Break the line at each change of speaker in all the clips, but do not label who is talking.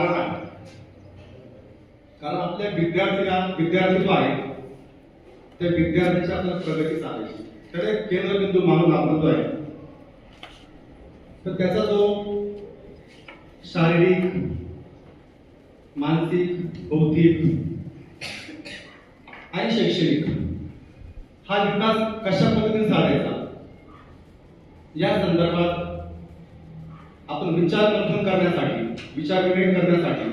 कारण आहे. कारण आपल्या विद्यार्थीला विद्यार्थी जो आहे त्या विद्यार्थ्याच्या आपल्याला प्रगती साधायची तर एक केंद्रबिंदू मानून आपण जो आहे. तर त्याचा जो शारीरिक मानसिक बौद्धिक आणि शैक्षणिक हा विकास कशा पद्धतीने साधायचा या संदर्भात आपण विचार मंथन करण्यासाठी विचार विनिमय करण्यासाठी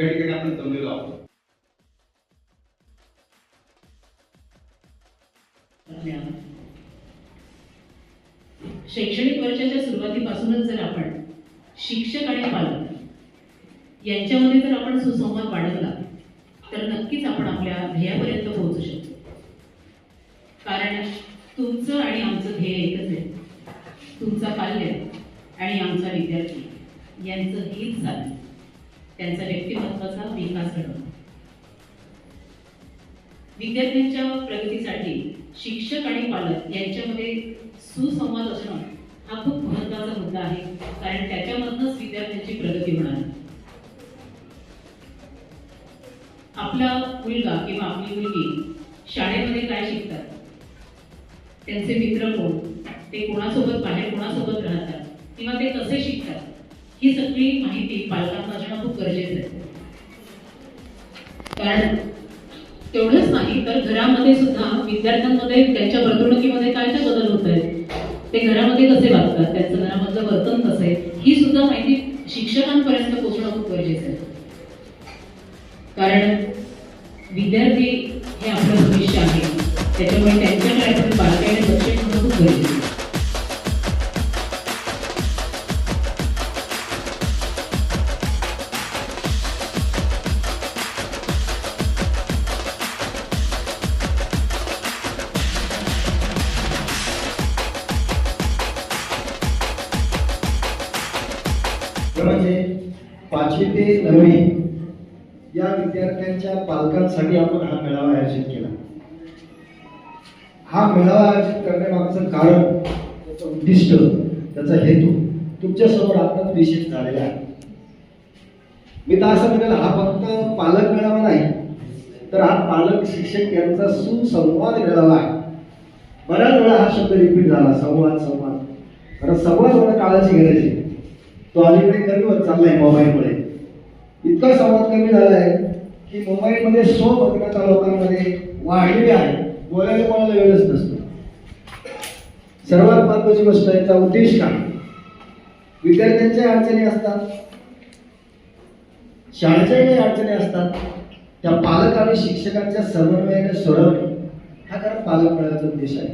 या ठिकाणी आपण जमलेलो आहोत.
शैक्षणिक वर्षाच्या सुरुवातीपासूनच जर आपण शिक्षक आणि पालक यांच्यामध्ये जर आपण सुसंवाद वाढवला तर नक्कीच आपण आपल्या ध्येयापर्यंत पोहोचू शकतो. कारण तुमचं आणि आमचं ध्येय एकच आहे. तुमचा पाल्य आणि आमचा विद्यार्थी. यांचं हीच झालं. त्यांचा व्यक्तिमत्वाचा विकास घडवला. विद्यार्थ्यांच्या प्रगतीसाठी शिक्षक आणि पालक यांच्यामध्ये सुसंवाद असणं हा खूप महत्त्वाचा मुद्दा आहे कारण त्याच्यामधनच विद्यार्थ्यांची प्रगती होणार. आपला मुलगा किंवा आपली मुलगी शाळेमध्ये काय शिकतात? त्यांचे मित्र कोण? ते कोणासोबत बाहेर कोणासोबत राहतात? किंवा ते कसे शिकतात? ही सगळी माहिती पालकांना असणं खूप गरजेचं आहे. कारण तेवढंच नाही तर घरामध्ये सुद्धा विद्यार्थ्यांमध्ये त्यांच्या वर्तणुकीमध्ये काय काय बदल होत आहेत ते घरामध्ये कसे वागतात त्यांचं घरामधलं वर्तन कसं आहे ही सुद्धा माहिती शिक्षकांपर्यंत पोहोचणं खूप गरजेचं आहे. कारण विद्यार्थी हे आपलं भविष्य आहे त्याच्यामुळे त्यांच्याकडे आपण बारकाईने लक्ष ठेवणं खूप गरजेचं
म्हणजे पाचवी ते नववी या विद्यार्थ्यांच्या पालकांसाठी आपण हा मेळावा आयोजित केला. हा मेळावा आयोजित करण्यामागचं कारण त्याचं उद्दिष्ट त्याचा हेतू तुमच्यासमोर आताच निश्चित झालेला आहे. मी तर असं म्हणेल हा फक्त पालक मेळावा नाही तर हा पालक शिक्षक यांचा सुसंवाद मेळावा आहे. बऱ्याच वेळा हा शब्द रिपीट झाला संवाद संवाद. कारण संवाद होणं काळाची गरज आहे. तो अलीकडे कमी होत चाललाय मोबाईलमुळे इतका संवाद कमी झालाय की मोबाईलमध्ये सो बघण्याचा लोकांमध्ये वाढलेली आहे. बोलायला कोणाला वेळच नसतो. सर्वात महत्वाची गोष्ट याचा उद्देश काय? विद्यार्थ्यांच्या अडचणी असतात. शाळेच्याही काही अडचणी असतात त्या पालक आणि शिक्षकांच्या समन्वयाने सोडवणे हा कारण पालक मेळाव्याचा उद्देश आहे.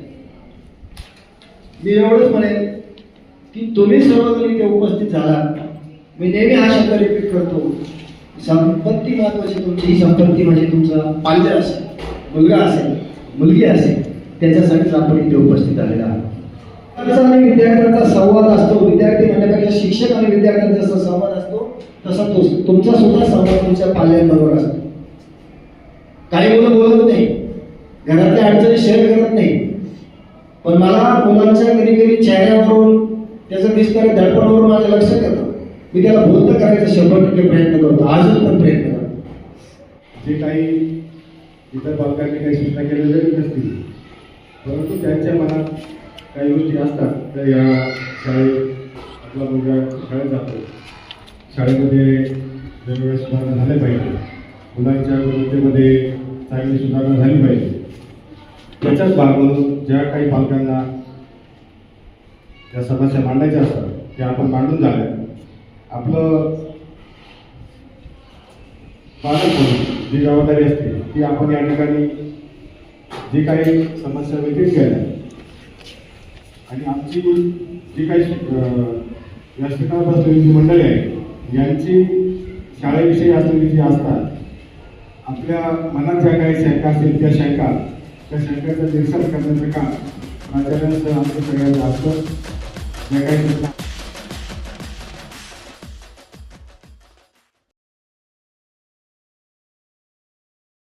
मी एवढंच म्हणेन की तुम्ही सर्वजण इथे उपस्थित झाला. मी नेहमी हा शब्द रिपीट करतो. संपत्ती महत्वाची तुमची ही संपत्ती म्हणजे तुमचा पाल्य असेल मुलगा असेल मुलगी असेल त्याच्यासाठीच आपण इथे उपस्थित झालेला आहोत. आणि विद्यार्थ्यांचा संवाद असतो. विद्यार्थी म्हणण्यापेक्षा शिक्षक आणि विद्यार्थ्यांचा जसा संवाद असतो तसा तो तुमचा सुद्धा संवाद तुमच्या पाल्यांबरोबर असतो. काही मुलं बोलत नाही. घरातल्या अडचणी शेअर करत नाही. पण मला मुलांच्या कधी कधी चेहऱ्यावरून त्याचं दिसणाऱ्या दडपणावर माझ्या लक्षात येतं मी त्याला बोलतं करायचा शंभर टक्के प्रयत्न करतो. अजून पण प्रयत्न करतो.
जे काही इतर पालकांनी काही सूचना केल्या जरी नसतील परंतु त्यांच्या मनात काही गोष्टी असतात. तर या शाळेत आपला मुलगा शाळेत जातो. शाळेमध्ये वेगवेगळ्या सुधारणा झाल्या पाहिजे. मुलांच्या गुणवत्तेमध्ये चांगली सुधारणा झाली पाहिजे. त्याच्याच भाग ज्या काही पालकांना ज्या समस्या मांडायच्या असतात त्या आपण मांडून झाल्या आपलं पालक म्हणून जी जबाबदारी असते ती आपण या ठिकाणी जी काही समस्या व्यतीत केल्या आणि आमची जी काही अं, व्यासपीठावर बसलेली जी मंडळी आहे यांची शाळेविषयी असलेली जी असतात आपल्या मनात ज्या काही शंका असतील त्या शंका त्या शंकाचं निरसन करण्याचं काम प्राचार्यांचं आमचं सगळ्यांचं असतं. ज्या काही सूचना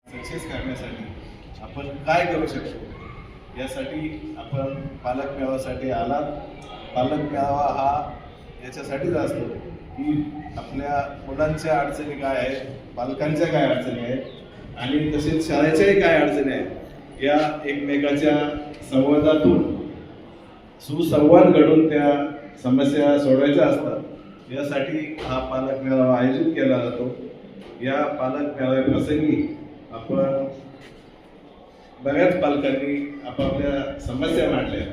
सक्सेस करण्यासाठी आपण काय करू शकतो? यासाठी आपण पालक मेळाव्यासाठी आलात.
पालक मेळावा हा याच्यासाठीच असतो की आपल्या मुलांच्या अडचणी काय आहेत पालकांच्या काय अडचणी आहेत आणि तसेच शाळेच्याही काय अडचणी आहेत या एकमेकाच्या संवादातून सुसंवाद घडून त्या समस्या सोडवायच्या असतात. यासाठी हा पालक मेळावा आयोजित केला जातो. या पालक मेळाव्याप्रसंगी आपण बऱ्याच पालकांनी आपापल्या समस्या मांडल्या.